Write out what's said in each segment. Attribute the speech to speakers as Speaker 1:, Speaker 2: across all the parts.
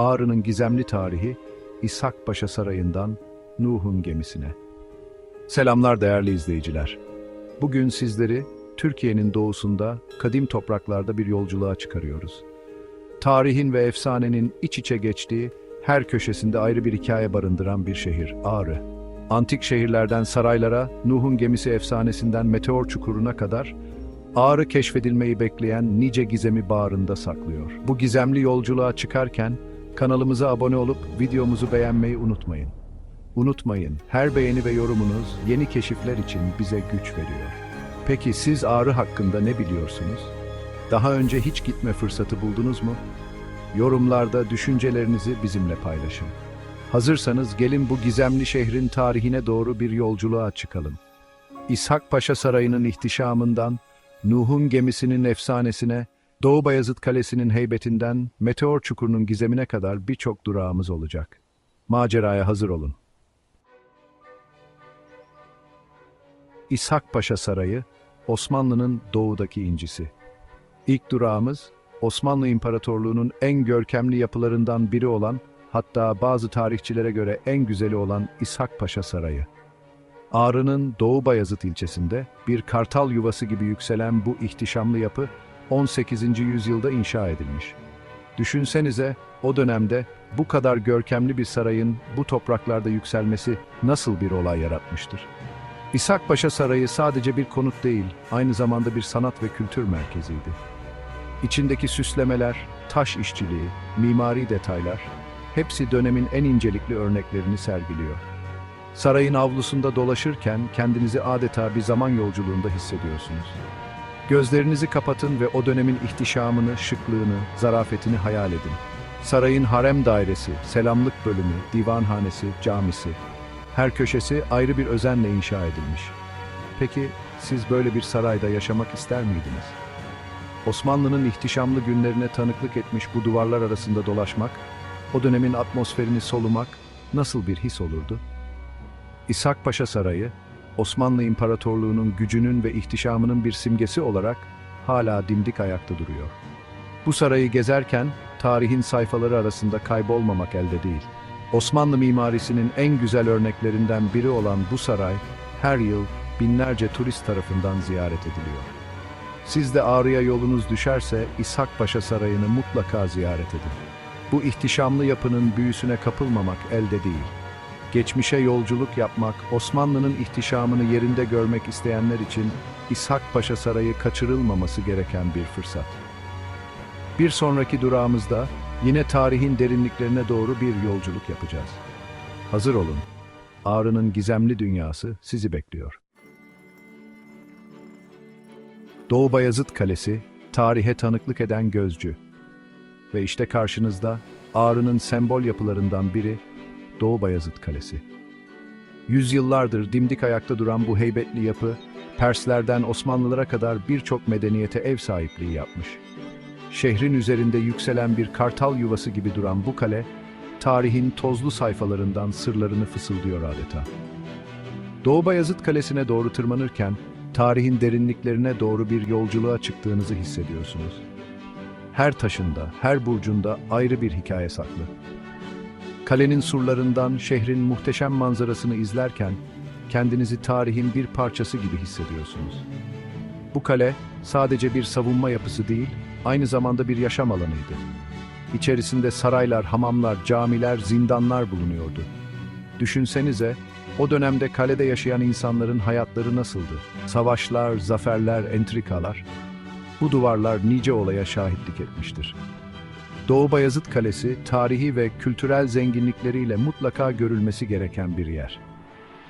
Speaker 1: Ağrı'nın gizemli tarihi İshak Paşa Sarayı'ndan Nuh'un gemisine. Selamlar değerli izleyiciler. Bugün sizleri Türkiye'nin doğusunda kadim topraklarda bir yolculuğa çıkarıyoruz. Tarihin ve efsanenin iç içe geçtiği, her köşesinde ayrı bir hikaye barındıran bir şehir, Ağrı. Antik şehirlerden saraylara, Nuh'un gemisi efsanesinden meteor çukuruna kadar Ağrı keşfedilmeyi bekleyen nice gizemi bağrında saklıyor. Bu gizemli yolculuğa çıkarken kanalımıza abone olup videomuzu beğenmeyi unutmayın. Unutmayın, her beğeni ve yorumunuz yeni keşifler için bize güç veriyor. Peki siz Ağrı hakkında ne biliyorsunuz? Daha önce hiç gitme fırsatı buldunuz mu? Yorumlarda düşüncelerinizi bizimle paylaşın. Hazırsanız gelin bu gizemli şehrin tarihine doğru bir yolculuğa çıkalım. İshak Paşa Sarayı'nın ihtişamından, Nuh'un gemisinin efsanesine, Doğu Bayazıt Kalesi'nin heybetinden, Meteor Çukuru'nun gizemine kadar birçok durağımız olacak. Maceraya hazır olun. İshak Paşa Sarayı, Osmanlı'nın doğudaki incisi. İlk durağımız, Osmanlı İmparatorluğu'nun en görkemli yapılarından biri olan, hatta bazı tarihçilere göre en güzeli olan İshak Paşa Sarayı. Ağrı'nın Doğu Bayazıt ilçesinde bir kartal yuvası gibi yükselen bu ihtişamlı yapı 18. yüzyılda inşa edilmiş. Düşünsenize o dönemde bu kadar görkemli bir sarayın bu topraklarda yükselmesi nasıl bir olay yaratmıştır? İshak Paşa Sarayı sadece bir konut değil, aynı zamanda bir sanat ve kültür merkeziydi. İçindeki süslemeler, taş işçiliği, mimari detaylar, hepsi dönemin en incelikli örneklerini sergiliyor. Sarayın avlusunda dolaşırken kendinizi adeta bir zaman yolculuğunda hissediyorsunuz. Gözlerinizi kapatın ve o dönemin ihtişamını, şıklığını, zarafetini hayal edin. Sarayın harem dairesi, selamlık bölümü, divanhanesi, camisi, her köşesi ayrı bir özenle inşa edilmiş. Peki siz böyle bir sarayda yaşamak ister miydiniz? Osmanlı'nın ihtişamlı günlerine tanıklık etmiş bu duvarlar arasında dolaşmak, o dönemin atmosferini solumak nasıl bir his olurdu? İshak Paşa Sarayı, Osmanlı İmparatorluğu'nun gücünün ve ihtişamının bir simgesi olarak hala dimdik ayakta duruyor. Bu sarayı gezerken tarihin sayfaları arasında kaybolmamak elde değil. Osmanlı mimarisinin en güzel örneklerinden biri olan bu saray her yıl binlerce turist tarafından ziyaret ediliyor. Siz de Ağrı'ya yolunuz düşerse İshak Paşa Sarayı'nı mutlaka ziyaret edin. Bu ihtişamlı yapının büyüsüne kapılmamak elde değil. Geçmişe yolculuk yapmak, Osmanlı'nın ihtişamını yerinde görmek isteyenler için İshak Paşa Sarayı kaçırılmaması gereken bir fırsat. Bir sonraki durağımızda yine tarihin derinliklerine doğru bir yolculuk yapacağız. Hazır olun. Ağrı'nın gizemli dünyası sizi bekliyor. Doğu Bayazıt Kalesi, tarihe tanıklık eden gözcü. Ve işte karşınızda Ağrı'nın sembol yapılarından biri Doğu Bayazıt Kalesi. Yüzyıllardır dimdik ayakta duran bu heybetli yapı, Perslerden Osmanlılara kadar birçok medeniyete ev sahipliği yapmış. Şehrin üzerinde yükselen bir kartal yuvası gibi duran bu kale, tarihin tozlu sayfalarından sırlarını fısıldıyor adeta. Doğu Bayazıt Kalesi'ne doğru tırmanırken, tarihin derinliklerine doğru bir yolculuğa çıktığınızı hissediyorsunuz. Her taşında, her burcunda ayrı bir hikaye saklı. Kalenin surlarından şehrin muhteşem manzarasını izlerken kendinizi tarihin bir parçası gibi hissediyorsunuz. Bu kale sadece bir savunma yapısı değil, aynı zamanda bir yaşam alanıydı. İçerisinde saraylar, hamamlar, camiler, zindanlar bulunuyordu. Düşünsenize, o dönemde kalede yaşayan insanların hayatları nasıldı? Savaşlar, zaferler, entrikalar. Bu duvarlar nice olaya şahitlik etmiştir. Doğu Bayazıt Kalesi, tarihi ve kültürel zenginlikleriyle mutlaka görülmesi gereken bir yer.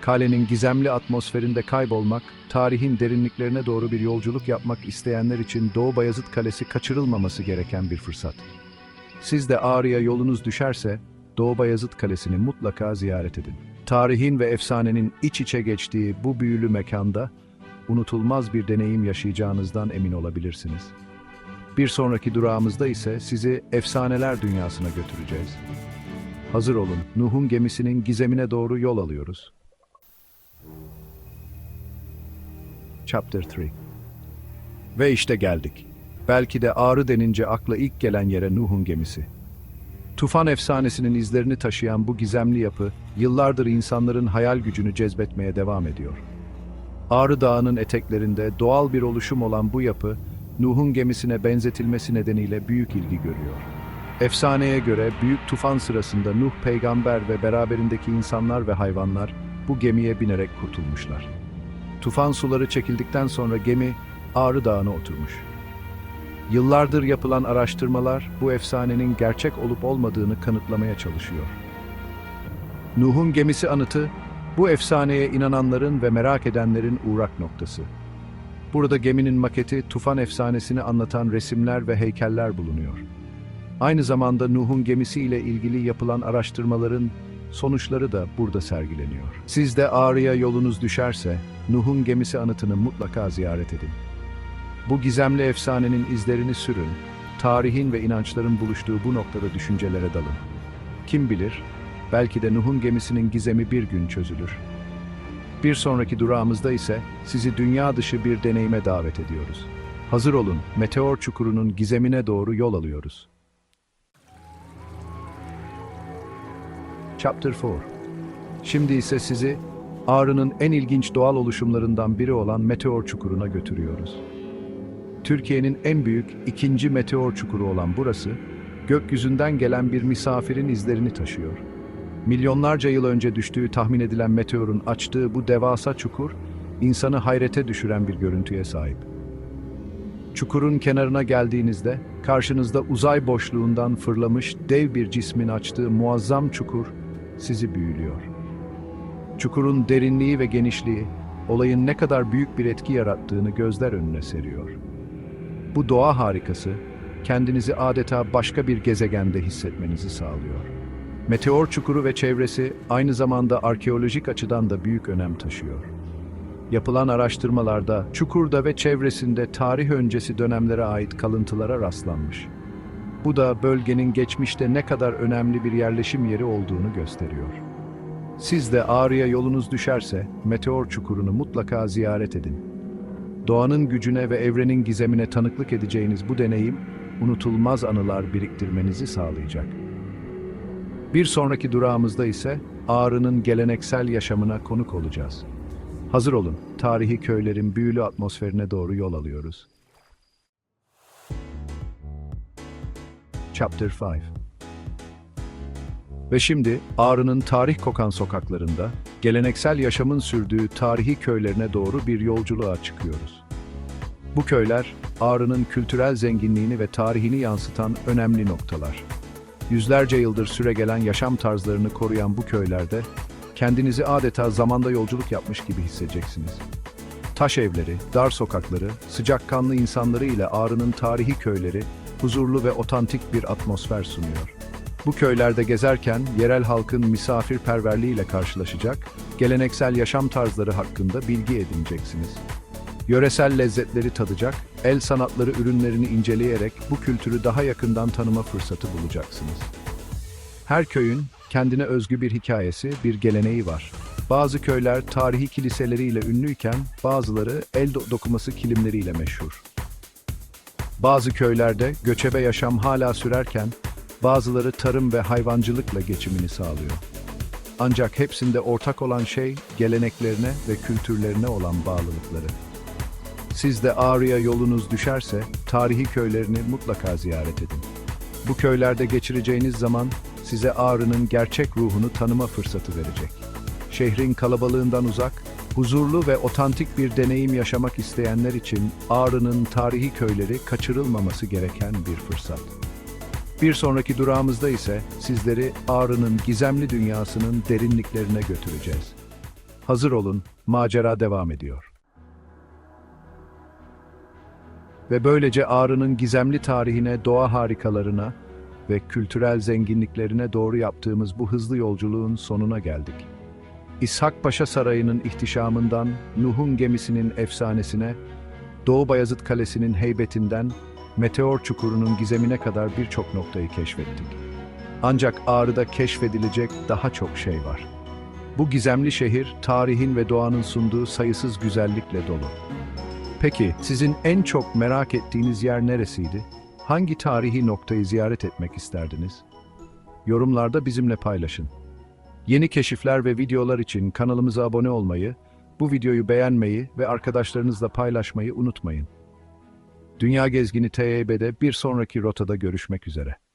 Speaker 1: Kalenin gizemli atmosferinde kaybolmak, tarihin derinliklerine doğru bir yolculuk yapmak isteyenler için Doğu Bayazıt Kalesi kaçırılmaması gereken bir fırsat. Siz de Ağrı'ya yolunuz düşerse, Doğu Bayazıt Kalesi'ni mutlaka ziyaret edin. Tarihin ve efsanenin iç içe geçtiği bu büyülü mekanda, unutulmaz bir deneyim yaşayacağınızdan emin olabilirsiniz. Bir sonraki durağımızda ise sizi efsaneler dünyasına götüreceğiz. Hazır olun, Nuh'un gemisinin gizemine doğru yol alıyoruz. Chapter 3 Ve işte geldik. Belki de Ağrı denince akla ilk gelen yere Nuh'un gemisi. Tufan efsanesinin izlerini taşıyan bu gizemli yapı, yıllardır insanların hayal gücünü cezbetmeye devam ediyor. Ağrı Dağı'nın eteklerinde doğal bir oluşum olan bu yapı, Nuh'un gemisine benzetilmesi nedeniyle büyük ilgi görüyor. Efsaneye göre büyük tufan sırasında Nuh peygamber ve beraberindeki insanlar ve hayvanlar bu gemiye binerek kurtulmuşlar. Tufan suları çekildikten sonra gemi Ağrı Dağı'na oturmuş. Yıllardır yapılan araştırmalar bu efsanenin gerçek olup olmadığını kanıtlamaya çalışıyor. Nuh'un gemisi anıtı bu efsaneye inananların ve merak edenlerin uğrak noktası. Burada geminin maketi tufan efsanesini anlatan resimler ve heykeller bulunuyor. Aynı zamanda Nuh'un gemisi ile ilgili yapılan araştırmaların sonuçları da burada sergileniyor. Siz de Ağrı'ya yolunuz düşerse Nuh'un gemisi anıtını mutlaka ziyaret edin. Bu gizemli efsanenin izlerini sürün, tarihin ve inançların buluştuğu bu noktada düşüncelere dalın. Kim bilir, belki de Nuh'un gemisinin gizemi bir gün çözülür. Bir sonraki durağımızda ise sizi dünya dışı bir deneyime davet ediyoruz. Hazır olun, meteor çukurunun gizemine doğru yol alıyoruz. Chapter 4 Şimdi ise sizi Ağrı'nın en ilginç doğal oluşumlarından biri olan meteor çukuruna götürüyoruz. Türkiye'nin en büyük ikinci meteor çukuru olan burası, gökyüzünden gelen bir misafirin izlerini taşıyor. Milyonlarca yıl önce düştüğü tahmin edilen meteorun açtığı bu devasa çukur, insanı hayrete düşüren bir görüntüye sahip. Çukurun kenarına geldiğinizde, karşınızda uzay boşluğundan fırlamış dev bir cismin açtığı muazzam çukur sizi büyülüyor. Çukurun derinliği ve genişliği, olayın ne kadar büyük bir etki yarattığını gözler önüne seriyor. Bu doğa harikası, kendinizi adeta başka bir gezegende hissetmenizi sağlıyor. Meteor çukuru ve çevresi aynı zamanda arkeolojik açıdan da büyük önem taşıyor. Yapılan araştırmalarda çukurda ve çevresinde tarih öncesi dönemlere ait kalıntılara rastlanmış. Bu da bölgenin geçmişte ne kadar önemli bir yerleşim yeri olduğunu gösteriyor. Siz de Ağrı'ya yolunuz düşerse Meteor Çukuru'nu mutlaka ziyaret edin. Doğanın gücüne ve evrenin gizemine tanıklık edeceğiniz bu deneyim, unutulmaz anılar biriktirmenizi sağlayacak. Bir sonraki durağımızda ise Ağrı'nın geleneksel yaşamına konuk olacağız. Hazır olun, tarihi köylerin büyülü atmosferine doğru yol alıyoruz. Chapter 5 Ve şimdi Ağrı'nın tarih kokan sokaklarında, geleneksel yaşamın sürdüğü tarihi köylerine doğru bir yolculuğa çıkıyoruz. Bu köyler, Ağrı'nın kültürel zenginliğini ve tarihini yansıtan önemli noktalar. Yüzlerce yıldır süregelen yaşam tarzlarını koruyan bu köylerde, kendinizi adeta zamanda yolculuk yapmış gibi hissedeceksiniz. Taş evleri, dar sokakları, sıcakkanlı insanları ile Ağrı'nın tarihi köyleri, huzurlu ve otantik bir atmosfer sunuyor. Bu köylerde gezerken yerel halkın misafirperverliğiyle karşılaşacak, geleneksel yaşam tarzları hakkında bilgi edineceksiniz. Yöresel lezzetleri tadacak, el sanatları ürünlerini inceleyerek bu kültürü daha yakından tanıma fırsatı bulacaksınız. Her köyün kendine özgü bir hikayesi, bir geleneği var. Bazı köyler tarihi kiliseleriyle ünlüyken bazıları el do- dokuması kilimleriyle meşhur. Bazı köylerde göçebe yaşam hala sürerken bazıları tarım ve hayvancılıkla geçimini sağlıyor. Ancak hepsinde ortak olan şey geleneklerine ve kültürlerine olan bağlılıkları. Siz de Ağrı'ya yolunuz düşerse tarihi köylerini mutlaka ziyaret edin. Bu köylerde geçireceğiniz zaman size Ağrı'nın gerçek ruhunu tanıma fırsatı verecek. Şehrin kalabalığından uzak, huzurlu ve otantik bir deneyim yaşamak isteyenler için Ağrı'nın tarihi köyleri kaçırılmaması gereken bir fırsat. Bir sonraki durağımızda ise sizleri Ağrı'nın gizemli dünyasının derinliklerine götüreceğiz. Hazır olun, macera devam ediyor. Ve böylece Ağrı'nın gizemli tarihine, doğa harikalarına ve kültürel zenginliklerine doğru yaptığımız bu hızlı yolculuğun sonuna geldik. İshak Paşa Sarayı'nın ihtişamından, Nuh'un gemisinin efsanesine, Doğu Bayazıt Kalesi'nin heybetinden, Meteor Çukuru'nun gizemine kadar birçok noktayı keşfettik. Ancak Ağrı'da keşfedilecek daha çok şey var. Bu gizemli şehir, tarihin ve doğanın sunduğu sayısız güzellikle dolu. Peki, sizin en çok merak ettiğiniz yer neresiydi? Hangi tarihi noktayı ziyaret etmek isterdiniz? Yorumlarda bizimle paylaşın. Yeni keşifler ve videolar için kanalımıza abone olmayı, bu videoyu beğenmeyi ve arkadaşlarınızla paylaşmayı unutmayın. Dünya Gezgini TYB'de bir sonraki rotada görüşmek üzere.